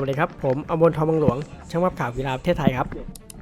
วัสดีครับ ผมอมรทองบังหลวง ช่างภาพข่าวกีฬาประเทศไทยครับ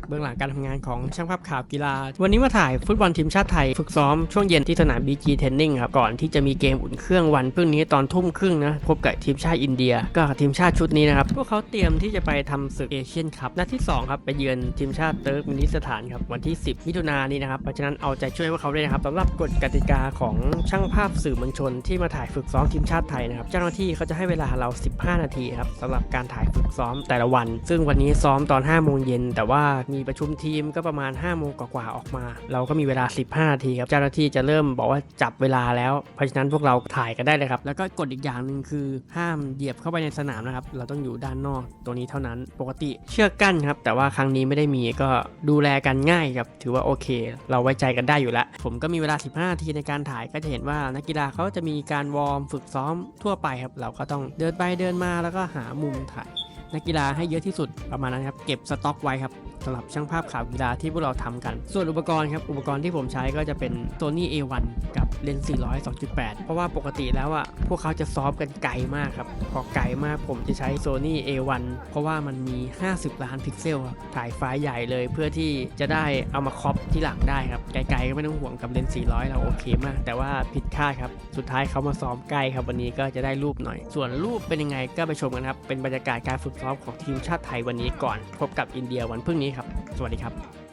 เบื้องหลังการทำงานของช่างภาพข่าวกีฬา วันนี้มาถ่ายฟุตบอลทีมชาติไทย ฝึกซ้อมช่วงเย็นที่สนาม BG Training ครับ ก่อนที่จะมีเกมอุ่นเครื่องวันพรุ่งนี้ตอนทุ่มครึ่งนะ พบกับทีมชาติอินเดีย ก็ทีมชาติชุดนี้นะครับ พวกเขาเตรียมที่จะไปทำศึกเอเชียนคัพนัดที่ 2 ครับ ไปเยือนทีมชาติเติร์กมินิสถานครับวันที่ 10 มิถุนายนนี้นะครับเพราะฉะนั้นเอาใจช่วยพวกเขาด้วยนะครับสำหรับกฎกติกาของช่างภาพสื่อมวลชน ที่มาถ่ายฝึกซ้อมทีมชาติไทยนะครับเจ้าหน้าที่เขาจะให้เวลาเรา 15 นาทีครับสำหรับการถ่ายฝึกซ้อมแต่ละวัน ซึ่งวันนี้ซ้อมตอน5โมงเย็นแต่ว่ามีีประชุมทีมก็ประมาณ5โมงกว่าๆออกมา เราก็มีเวลา 15นาทีครับเจ้าหน้าที่จะเริ่มบอกว่าจับเวลาแล้ว เพราะฉะนั้นพวกเราถ่ายกันได้เลยครับ แล้วก็กฎอีกอย่างหนึ่งคือห้ามเหยียบเข้าไปในสนามนะครับ เราต้องอยู่ด้านนอกตรงนี้เท่านั้นปกติเชือกกั้นครับแต่ว่าครั้งนี้ไม่ได้มีก็ดูแลกันง่ายครับถือว่าโอเค เราไว้ใจกันได้อยู่แล้วผมก็มีเวลา 15นาทีในการถ่ายก็จะเห็นว่านักกีฬาเขาจะมีการวอร์มฝึกซ้อมทั่วไปครับเราก็ต้องเดินไปเดินมาแล้วก็หามุมถ่ายนักกีฬาให้เยอะที่สุดประมาณนั้นครับ เก็บสต็อกไว้ครับ สำหรับช่างภาพข่าวกีฬาที่พวกเราทำกัน ส่วนอุปกรณ์ครับ อุปกรณ์ที่ผมใช้ก็จะเป็น Sony A1 กับเลนส์ 400 2.8 เพราะว่าปกติแล้วอะพวกเขาจะซ้อมกันไกลมากครับ พอไกลมากผมจะใช้ Sony A1 เพราะว่ามันมี 50 ล้านพิกเซลครับถ่ายไฟล์ใหญ่เลยเพื่อที่จะได้เอามาครอปที่หลังได้ครับ ไกลๆก็ไม่ต้องห่วงกับเลนส์ 400 เราโอเคมาก แต่ว่าผิดคาดครับ สุดท้ายเขามาซ้อมใกล้ครับวันนี้ก็จะได้รูปหน่อย ส่วนรูปเป็นยังไงก็ไปชมกันครับ เป็นบรรยากาศการฝึกซ้อมของทีมชาติไทยวันนี้ก่อนพบกับอินเดียวันพรุ่งนี้ครับ สวัสดีครับ